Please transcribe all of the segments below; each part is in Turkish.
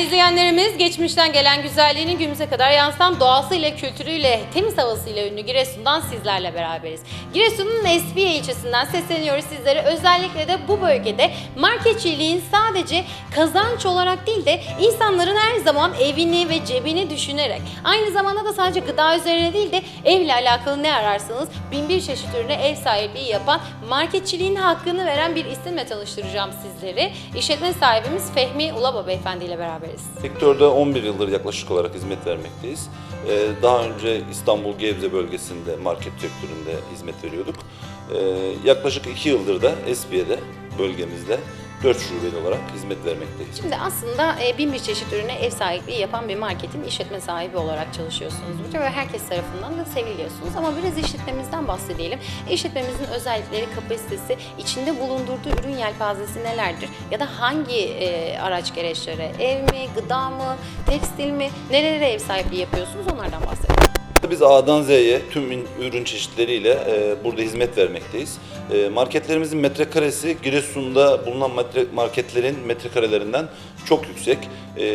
is izleyenlerimiz geçmişten gelen güzelliğini günümüze kadar yansıtan doğasıyla, kültürüyle, temiz havasıyla ünlü Giresun'dan sizlerle beraberiz. Giresun'un Esbiye ilçesinden sesleniyoruz sizlere. Özellikle de bu bölgede marketçiliğin sadece kazanç olarak değil de insanların her zaman evini ve cebini düşünerek aynı zamanda da sadece gıda üzerine değil de evle alakalı ne ararsanız bin bir çeşit ürüne ev sahipliği yapan marketçiliğin hakkını veren bir isimle tanıştıracağım sizleri. İşletme sahibimiz Fehmi Ulaba Beyefendi ile beraberiz. Sektörde 11 yıldır yaklaşık olarak hizmet vermekteyiz. Ee, Daha önce İstanbul Gebze bölgesinde market sektöründe hizmet veriyorduk. Ee, Yaklaşık 2 yıldır da Esbiye'de bölgemizde 4 şubeli olarak hizmet vermekteyiz. Şimdi aslında e, bin bir çeşit ürüne ev sahipliği yapan bir marketin işletme sahibi olarak çalışıyorsunuz burada ve herkes tarafından da seviliyorsunuz. Ama biraz işletmemizden bahsedelim. İşletmemizin özellikleri, kapasitesi, içinde bulundurduğu ürün yelpazesi nelerdir? Ya da hangi e, araç gereçlere, ev mi, gıda mı, tekstil mi, nerelere ev sahipliği yapıyorsunuz onlardan bahsedelim. Biz A'dan Z'ye tüm ün- ürün çeşitleriyle e, burada hizmet vermekteyiz. E, marketlerimizin metrekaresi Giresun'da bulunan marketlerin metrekarelerinden çok yüksek. E,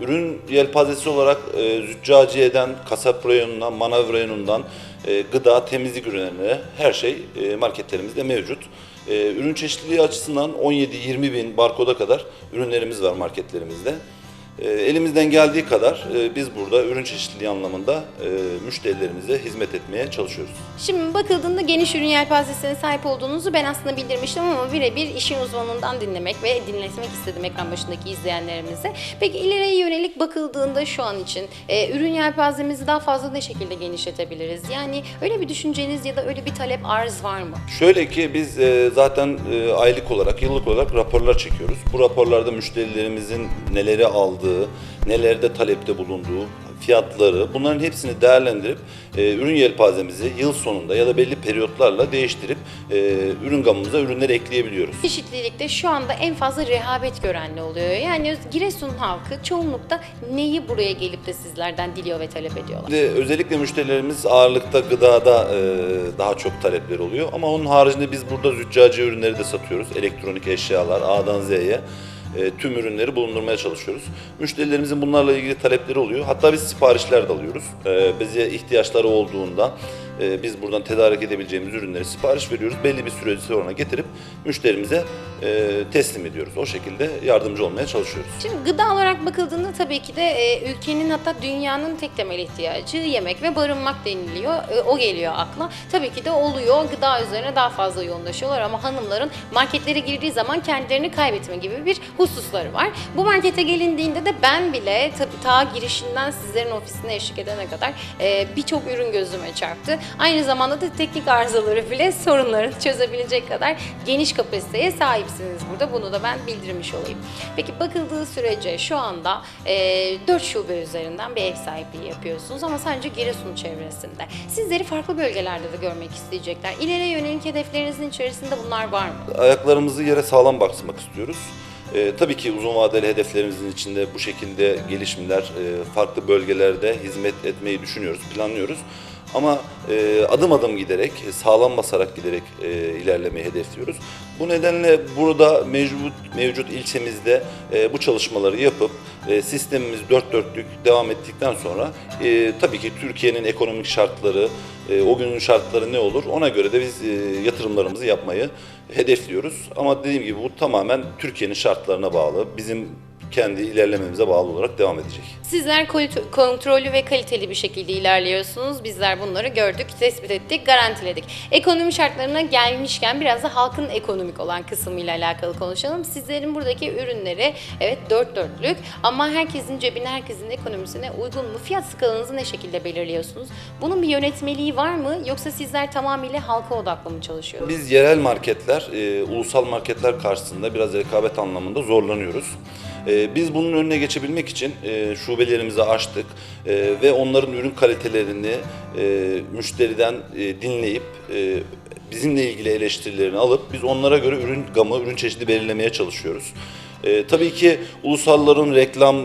ürün yelpazesi olarak e, züccaciye'den, kasap reyonundan, manav reyonundan, e, gıda, temizlik ürünlerine her şey e, marketlerimizde mevcut. E, ürün çeşitliliği açısından 17-20 bin barkoda kadar ürünlerimiz var marketlerimizde. E, Elimizden geldiği kadar e, biz burada ürün çeşitliliği anlamında e, müşterilerimize hizmet etmeye çalışıyoruz. Şimdi bakıldığında geniş ürün yelpazesine sahip olduğunuzu ben aslında bildirmiştim ama birebir işin uzmanından dinlemek ve dinletmek istedim ekran başındaki izleyenlerimize. Peki ileriye yönelik bakıldığında şu an için e, ürün yelpazemizi daha fazla ne şekilde genişletebiliriz? Yani öyle bir düşünceniz ya da öyle bir talep arz var mı? Şöyle ki biz zaten aylık olarak, yıllık olarak raporlar çekiyoruz. Bu raporlarda müşterilerimizin neleri aldığı, nelerde talepte bulunduğu, fiyatları bunların hepsini değerlendirip e, ürün yelpazemizi yıl sonunda ya da belli periyotlarla değiştirip e, ürün gamımıza ürünleri ekleyebiliyoruz. Çeşitlilikte şu anda en fazla rehabet gören ne oluyor? Yani Giresun halkı çoğunlukta neyi buraya gelip de sizlerden diliyor ve talep ediyorlar? De özellikle müşterilerimiz ağırlıkta gıdada e, daha çok talepleri oluyor. Ama onun haricinde biz burada züccaci ürünleri de satıyoruz. Elektronik eşyalar A'dan Z'ye e, tüm ürünleri bulundurmaya çalışıyoruz. Müşterilerimizin bunlarla ilgili talepleri oluyor. Hatta biz siparişler de alıyoruz. E, bize ihtiyaçları olduğunda e, biz buradan tedarik edebileceğimiz ürünleri sipariş veriyoruz. Belli bir süre sonra getirip müşterimize e, teslim ediyoruz. O şekilde yardımcı olmaya çalışıyoruz. Şimdi gıda olarak bakıldığında tabii ki de e, ülkenin hatta dünyanın tek temel ihtiyacı yemek ve barınmak deniliyor. E, o geliyor akla. Tabii ki de oluyor. Gıda üzerine daha fazla yoğunlaşıyorlar ama hanımların marketlere girdiği zaman kendilerini kaybetme gibi bir hususları var. Bu markete gelindiğinde de ben bile tabii ta girişinden sizlerin ofisine eşlik edene kadar e, birçok ürün gözüme çarptı. Aynı zamanda da teknik arızaları bile sorunlarını çözebilecek kadar geniş kapasiteye sahipsiniz burada. Bunu da ben bildirmiş olayım. Peki bakıldığı sürece şu anda e, 4 şube üzerinden bir ev sahipliği yapıyorsunuz ama sadece Giresun çevresinde. Sizleri farklı bölgelerde de görmek isteyecekler. İleriye yönelik hedeflerinizin içerisinde bunlar var mı? ayaklarımızı yere sağlam basmak istiyoruz. Ee, tabii ki uzun vadeli hedeflerimizin içinde bu şekilde gelişimler, e, farklı bölgelerde hizmet etmeyi düşünüyoruz, planlıyoruz. Ama e, adım adım giderek, sağlam basarak giderek e, ilerlemeyi hedefliyoruz. Bu nedenle burada mevcut, mevcut ilçemizde e, bu çalışmaları yapıp e, sistemimiz dört dörtlük devam ettikten sonra e, tabii ki Türkiye'nin ekonomik şartları, e, o günün şartları ne olur ona göre de biz e, yatırımlarımızı yapmayı hedefliyoruz. Ama dediğim gibi bu tamamen Türkiye'nin şartlarına bağlı. Bizim kendi ilerlememize bağlı olarak devam edecek. Sizler kontrollü ve kaliteli bir şekilde ilerliyorsunuz. Bizler bunları gördük, tespit ettik, garantiledik. Ekonomi şartlarına gelmişken biraz da halkın ekonomik olan kısmıyla alakalı konuşalım. Sizlerin buradaki ürünleri evet dört dörtlük ama herkesin cebine, herkesin ekonomisine uygun mu? Fiyat skalanızı ne şekilde belirliyorsunuz? Bunun bir yönetmeliği var mı? Yoksa sizler tamamıyla halka odaklı mı çalışıyorsunuz? Biz yerel marketler, e, ulusal marketler karşısında biraz rekabet anlamında zorlanıyoruz. E, biz bunun önüne geçebilmek için e, şubelerimizi açtık e, ve onların ürün kalitelerini e, müşteriden dinleyip bizimle ilgili eleştirilerini alıp biz onlara göre ürün gamı, ürün çeşidi belirlemeye çalışıyoruz. Tabii ki ulusalların reklam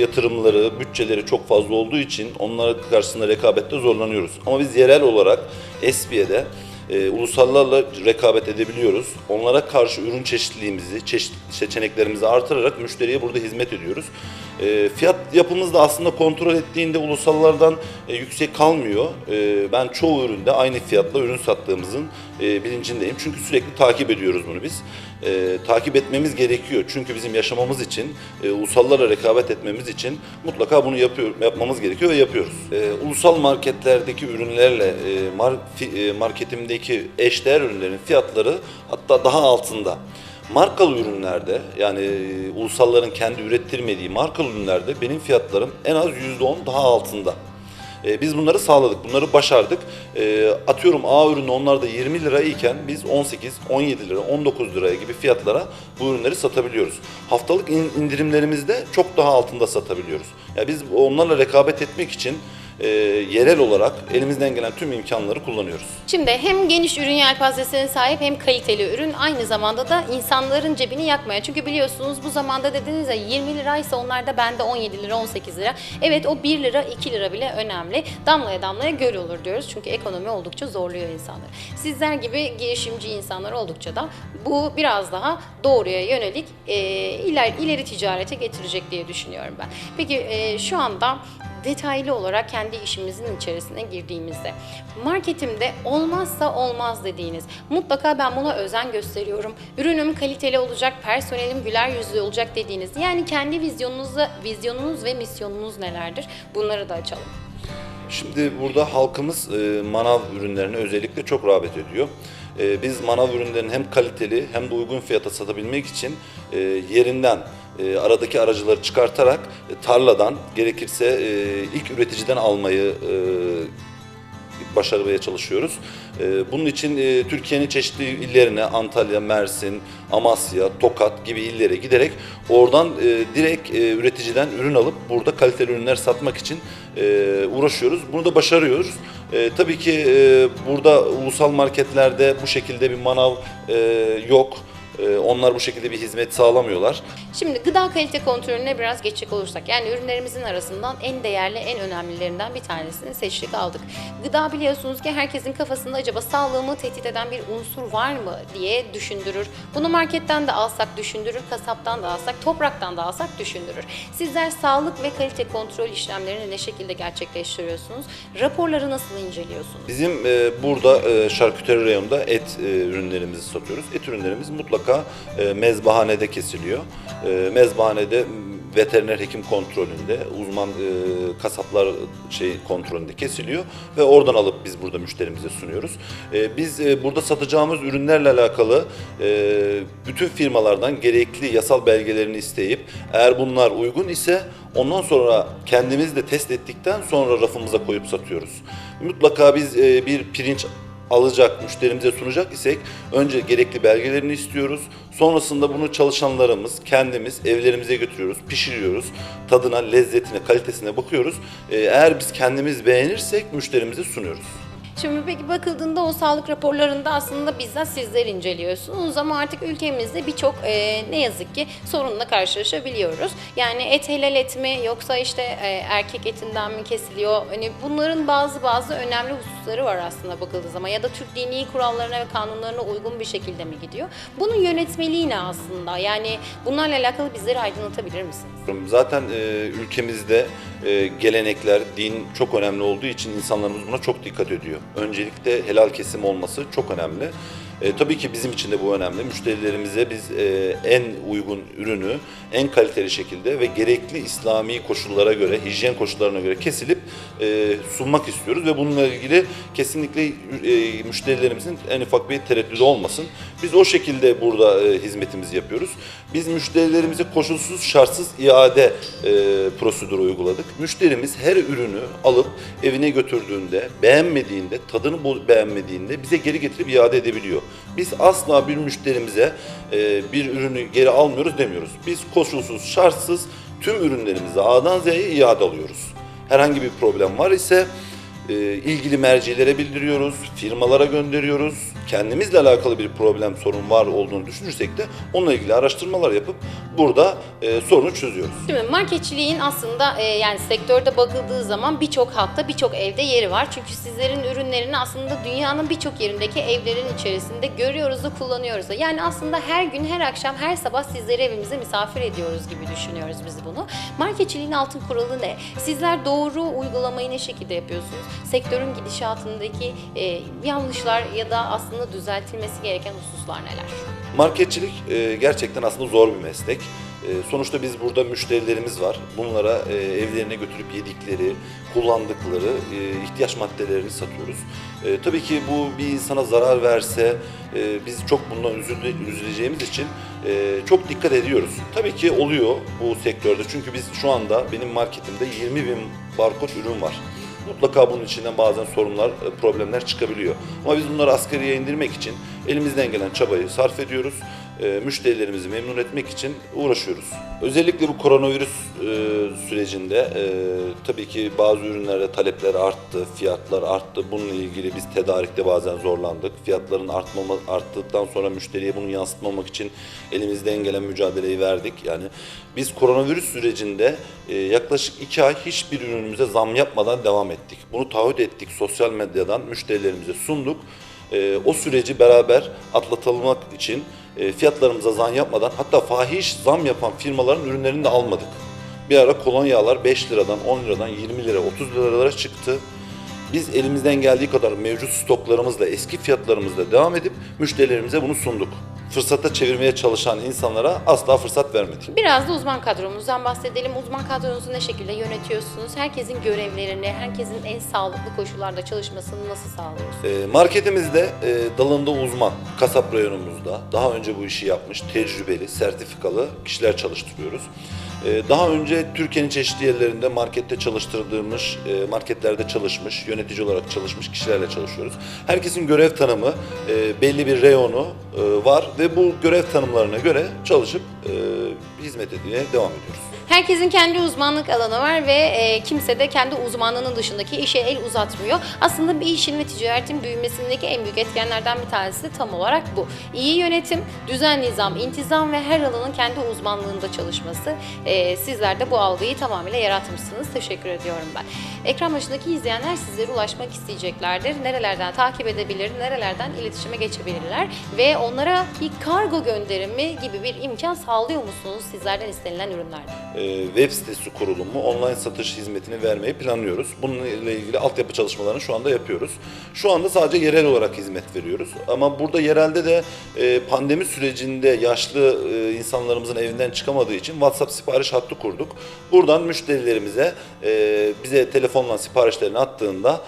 yatırımları, bütçeleri çok fazla olduğu için onlara karşısında rekabette zorlanıyoruz. Ama biz yerel olarak Espiye'de e, ulusallarla rekabet edebiliyoruz. Onlara karşı ürün çeşitliliğimizi, çeşit seçeneklerimizi artırarak müşteriye burada hizmet ediyoruz. E, fiyat yapımız da aslında kontrol ettiğinde ulusallardan e, yüksek kalmıyor. E, ben çoğu üründe aynı fiyatla ürün sattığımızın e, bilincindeyim. Çünkü sürekli takip ediyoruz bunu biz. E, takip etmemiz gerekiyor. Çünkü bizim yaşamamız için, e, ulusallarla rekabet etmemiz için mutlaka bunu yapıyor, yapmamız gerekiyor ve yapıyoruz. E, ulusal marketlerdeki ürünlerle e, mar- fi- e, marketimdeki eşdeğer ürünlerin fiyatları hatta daha altında. Markalı ürünlerde yani e, ulusalların kendi ürettirmediği markalı ürünlerde benim fiyatlarım en az %10 daha altında. E, biz bunları sağladık, bunları başardık. E, atıyorum A ürünü onlarda 20 lira iken biz 18, 17 lira, 19 liraya gibi fiyatlara bu ürünleri satabiliyoruz. Haftalık in- indirimlerimizde çok daha altında satabiliyoruz. Yani biz onlarla rekabet etmek için e, yerel olarak elimizden gelen tüm imkanları kullanıyoruz. Şimdi hem geniş ürün yelpazesine sahip hem kaliteli ürün aynı zamanda da insanların cebini yakmaya. Çünkü biliyorsunuz bu zamanda dediniz ya 20 liraysa onlarda bende 17 lira 18 lira. Evet o 1 lira 2 lira bile önemli. Damlaya damlaya göl olur diyoruz. Çünkü ekonomi oldukça zorluyor insanları. Sizler gibi girişimci insanlar oldukça da bu biraz daha doğruya yönelik e, iler, ileri ticarete getirecek diye düşünüyorum ben. Peki e, şu anda detaylı olarak kendi işimizin içerisine girdiğimizde marketimde olmazsa olmaz dediğiniz mutlaka ben buna özen gösteriyorum. Ürünüm kaliteli olacak, personelim güler yüzlü olacak dediğiniz yani kendi vizyonunuzla vizyonunuz ve misyonunuz nelerdir? Bunları da açalım. Şimdi burada halkımız e, manav ürünlerine özellikle çok rağbet ediyor. E, biz manav ürünlerini hem kaliteli hem de uygun fiyata satabilmek için e, yerinden e, aradaki aracıları çıkartarak e, tarladan gerekirse e, ilk üreticiden almayı e, başarmaya çalışıyoruz. Ee, Bunun için e, Türkiye'nin çeşitli illerine Antalya, Mersin, Amasya, Tokat gibi illere giderek oradan e, direkt e, üreticiden ürün alıp burada kaliteli ürünler satmak için e, uğraşıyoruz. Bunu da başarıyoruz. E, Tabii ki e, burada ulusal marketlerde bu şekilde bir manav e, yok. E, Onlar bu şekilde bir hizmet sağlamıyorlar. Şimdi gıda kalite kontrolüne biraz geçecek olursak yani ürünlerimizin arasından en değerli, en önemlilerinden bir tanesini seçtik aldık. Gıda biliyorsunuz ki herkesin kafasında acaba sağlığımı tehdit eden bir unsur var mı diye düşündürür. Bunu marketten de alsak düşündürür, kasaptan da alsak, topraktan da alsak düşündürür. Sizler sağlık ve kalite kontrol işlemlerini ne şekilde gerçekleştiriyorsunuz? Raporları nasıl inceliyorsunuz? Bizim e, burada e, şarküteri reyonunda et e, ürünlerimizi satıyoruz. Et ürünlerimiz mutlaka e, mezbahanede kesiliyor. E, mezbahanede veteriner hekim kontrolünde, uzman e, kasaplar şey kontrolünde kesiliyor ve oradan alıp biz burada müşterimize sunuyoruz. E, biz e, burada satacağımız ürünlerle alakalı e, bütün firmalardan gerekli yasal belgelerini isteyip eğer bunlar uygun ise ondan sonra kendimiz de test ettikten sonra rafımıza koyup satıyoruz. Mutlaka biz e, bir pirinç alacak, müşterimize sunacak isek önce gerekli belgelerini istiyoruz. Sonrasında bunu çalışanlarımız, kendimiz evlerimize götürüyoruz, pişiriyoruz. Tadına, lezzetine, kalitesine bakıyoruz. Ee, Eğer biz kendimiz beğenirsek müşterimize sunuyoruz. Şimdi peki bakıldığında o sağlık raporlarında aslında bizzat sizler inceliyorsunuz ama artık ülkemizde birçok e, ne yazık ki sorunla karşılaşabiliyoruz. Yani et helal et mi yoksa işte e, erkek etinden mi kesiliyor? Hani bunların bazı bazı önemli hususları var aslında bakıldığı zaman ya da Türk dini kurallarına ve kanunlarına uygun bir şekilde mi gidiyor? Bunun yönetmeliği ne aslında? Yani bunlarla alakalı bizleri aydınlatabilir misiniz? Zaten e, ülkemizde e, gelenekler, din çok önemli olduğu için insanlarımız buna çok dikkat ediyor. Öncelikle helal kesim olması çok önemli. E, tabii ki bizim için de bu önemli. Müşterilerimize biz e, en uygun ürünü en kaliteli şekilde ve gerekli İslami koşullara göre, hijyen koşullarına göre kesilip e, sunmak istiyoruz ve bununla ilgili kesinlikle e, müşterilerimizin en ufak bir tereddüdü olmasın. Biz o şekilde burada e, hizmetimizi yapıyoruz. Biz müşterilerimize koşulsuz şartsız iade e, prosedürü uyguladık. Müşterimiz her ürünü alıp evine götürdüğünde, beğenmediğinde, tadını beğenmediğinde bize geri getirip iade edebiliyor. Biz asla bir müşterimize e, bir ürünü geri almıyoruz demiyoruz. Biz koşulsuz, şartsız tüm ürünlerimizi A'dan Z'ye iade alıyoruz. Herhangi bir problem var ise e, ilgili mercilere bildiriyoruz, firmalara gönderiyoruz. Kendimizle alakalı bir problem, sorun var olduğunu düşünürsek de onunla ilgili araştırmalar yapıp burada e, sorunu çözüyoruz. Şimdi marketçiliğin aslında e, yani sektörde bakıldığı zaman birçok halkta birçok evde yeri var. Çünkü sizlerin ürünlerini aslında dünyanın birçok yerindeki evlerin içerisinde görüyoruz da kullanıyoruz da. Yani aslında her gün, her akşam, her sabah sizleri evimize misafir ediyoruz gibi düşünüyoruz biz bunu. Marketçiliğin altın kuralı ne? Sizler doğru uygulamayı ne şekilde yapıyorsunuz? Sektörün gidişatındaki e, yanlışlar ya da aslında düzeltilmesi gereken hususlar neler? Marketçilik e, gerçekten aslında zor bir meslek. E, sonuçta biz burada müşterilerimiz var. Bunlara e, evlerine götürüp yedikleri, kullandıkları e, ihtiyaç maddelerini satıyoruz. Tabii ki bu bir insana zarar verse biz çok bundan üzüle- üzüleceğimiz için çok dikkat ediyoruz. Tabii ki oluyor bu sektörde çünkü biz şu anda benim marketimde 20 bin barkod ürün var. Mutlaka bunun içinden bazen sorunlar, e, problemler çıkabiliyor. Ama biz bunları asgariye indirmek için elimizden gelen çabayı sarf ediyoruz. E, Müşterilerimizi memnun etmek için uğraşıyoruz. Özellikle bu koronavirüs e, sürecinde e, tabii ki bazı ürünlerde talepler arttı, fiyatlar arttı. Bununla ilgili biz tedarikte bazen zorlandık. Fiyatların artmama, arttıktan sonra müşteriye bunu yansıtmamak için elimizden gelen mücadeleyi verdik. Yani biz koronavirüs sürecinde yaklaşık iki ay hiçbir ürünümüze zam yapmadan devam ettik. Bunu taahhüt ettik sosyal medyadan müşterilerimize sunduk. E, o süreci beraber atlatılmak için e, fiyatlarımıza zam yapmadan hatta fahiş zam yapan firmaların ürünlerini de almadık. Bir ara kolonyalar 5 liradan 10 liradan 20 lira 30 liralara çıktı. Biz elimizden geldiği kadar mevcut stoklarımızla eski fiyatlarımızla devam edip müşterilerimize bunu sunduk. Fırsata çevirmeye çalışan insanlara asla fırsat vermedik. Biraz da uzman kadromuzdan bahsedelim. Uzman kadronuzu ne şekilde yönetiyorsunuz? Herkesin görevlerini, herkesin en sağlıklı koşullarda çalışmasını nasıl sağlıyorsunuz? E, Marketimizde e, dalında uzman, kasap reyonumuzda daha önce bu işi yapmış, tecrübeli, sertifikalı kişiler çalıştırıyoruz. E, Daha önce Türkiye'nin çeşitli yerlerinde markette çalıştırdığımız, e, marketlerde çalışmış, yönetici olarak çalışmış kişilerle çalışıyoruz. Herkesin görev tanımı, e, belli bir reyonu e, var ve bu görev tanımlarına göre çalışıp hizmet etmeye devam ediyoruz. Herkesin kendi uzmanlık alanı var ve e, kimse de kendi uzmanlığının dışındaki işe el uzatmıyor. Aslında bir işin ve ticaretin büyümesindeki en büyük etkenlerden bir tanesi de tam olarak bu. İyi yönetim, düzen, nizam, intizam ve her alanın kendi uzmanlığında çalışması. E, sizler de bu algıyı tamamıyla yaratmışsınız. Teşekkür ediyorum ben. Ekran başındaki izleyenler sizlere ulaşmak isteyeceklerdir. Nerelerden takip edebilir, nerelerden iletişime geçebilirler ve onlara bir kargo gönderimi gibi bir imkan sağlıyor musunuz sizlerden istenilen ürünlerde? E, web sitesi kurulumu, online satış hizmetini vermeyi planlıyoruz. Bununla ilgili altyapı çalışmalarını şu anda yapıyoruz. Şu anda sadece yerel olarak hizmet veriyoruz. Ama burada yerelde de e, pandemi sürecinde yaşlı e, insanlarımızın evinden çıkamadığı için WhatsApp sipariş hattı kurduk. Buradan müşterilerimize bize telefonla siparişlerini attığında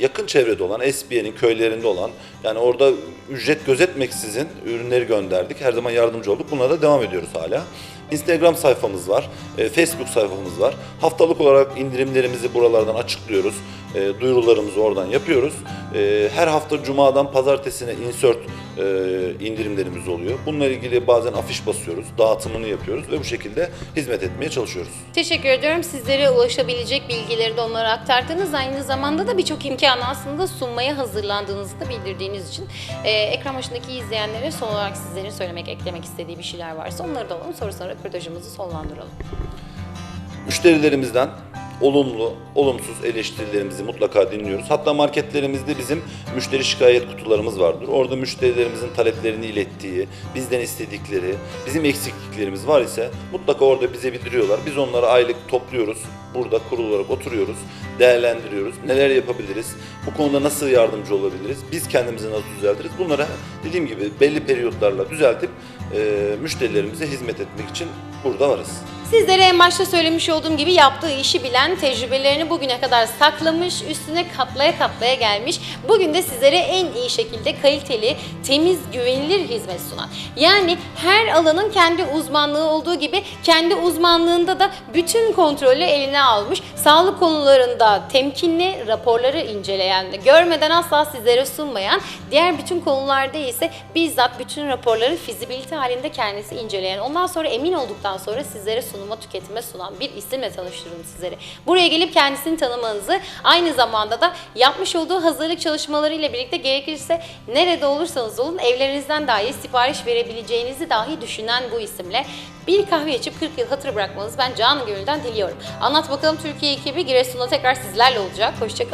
yakın çevrede olan, SBN'in köylerinde olan yani orada ücret gözetmeksizin ürünleri gönderdik. Her zaman yardımcı olduk. Bunlara da devam ediyoruz hala. Instagram sayfamız var, e, Facebook sayfamız var. Haftalık olarak indirimlerimizi buralardan açıklıyoruz. E, duyurularımızı oradan yapıyoruz. E, her hafta cumadan pazartesine insert e, indirimlerimiz oluyor. Bununla ilgili bazen afiş basıyoruz, dağıtımını yapıyoruz ve bu şekilde hizmet etmeye çalışıyoruz. Teşekkür ediyorum. Sizlere ulaşabilecek bilgileri de onlara aktardınız. Aynı zamanda da birçok imkanı aslında sunmaya hazırlandığınızı da bildirdiğiniz için e, ekran başındaki izleyenlere son olarak sizlerin söylemek, eklemek istediği bir şeyler varsa onları da alalım. Sonra sonra röportajımızı sonlandıralım. Müşterilerimizden olumlu, olumsuz eleştirilerimizi mutlaka dinliyoruz. Hatta marketlerimizde bizim müşteri şikayet kutularımız vardır. Orada müşterilerimizin taleplerini ilettiği, bizden istedikleri, bizim eksikliklerimiz var ise mutlaka orada bize bildiriyorlar. Biz onları aylık topluyoruz. Burada kurul olarak oturuyoruz, değerlendiriyoruz. Neler yapabiliriz? Bu konuda nasıl yardımcı olabiliriz? Biz kendimizi nasıl düzeltiriz? Bunları dediğim gibi belli periyotlarla düzeltip e, müşterilerimize hizmet etmek için burada varız. Sizlere en başta söylemiş olduğum gibi yaptığı işi bilen, tecrübelerini bugüne kadar saklamış, üstüne katlaya katlaya gelmiş. Bugün de sizlere en iyi şekilde kaliteli, temiz, güvenilir hizmet sunan. Yani her alanın kendi uzmanlığı olduğu gibi kendi uzmanlığında da bütün kontrolü eline almış. Sağlık konularında temkinli raporları inceleyen, görmeden asla sizlere sunmayan, diğer bütün konularda ise bizzat bütün raporları fizibilite halinde kendisi inceleyen, ondan sonra emin olduktan sonra sizlere sunulan sunuma, tüketime sunan bir isimle tanıştırdım sizleri. Buraya gelip kendisini tanımanızı, aynı zamanda da yapmış olduğu hazırlık çalışmalarıyla birlikte gerekirse nerede olursanız olun evlerinizden dahi sipariş verebileceğinizi dahi düşünen bu isimle bir kahve içip 40 yıl hatır bırakmanızı ben canı gönülden diliyorum. Anlat bakalım Türkiye ekibi Giresun'da tekrar sizlerle olacak. Hoşçakalın.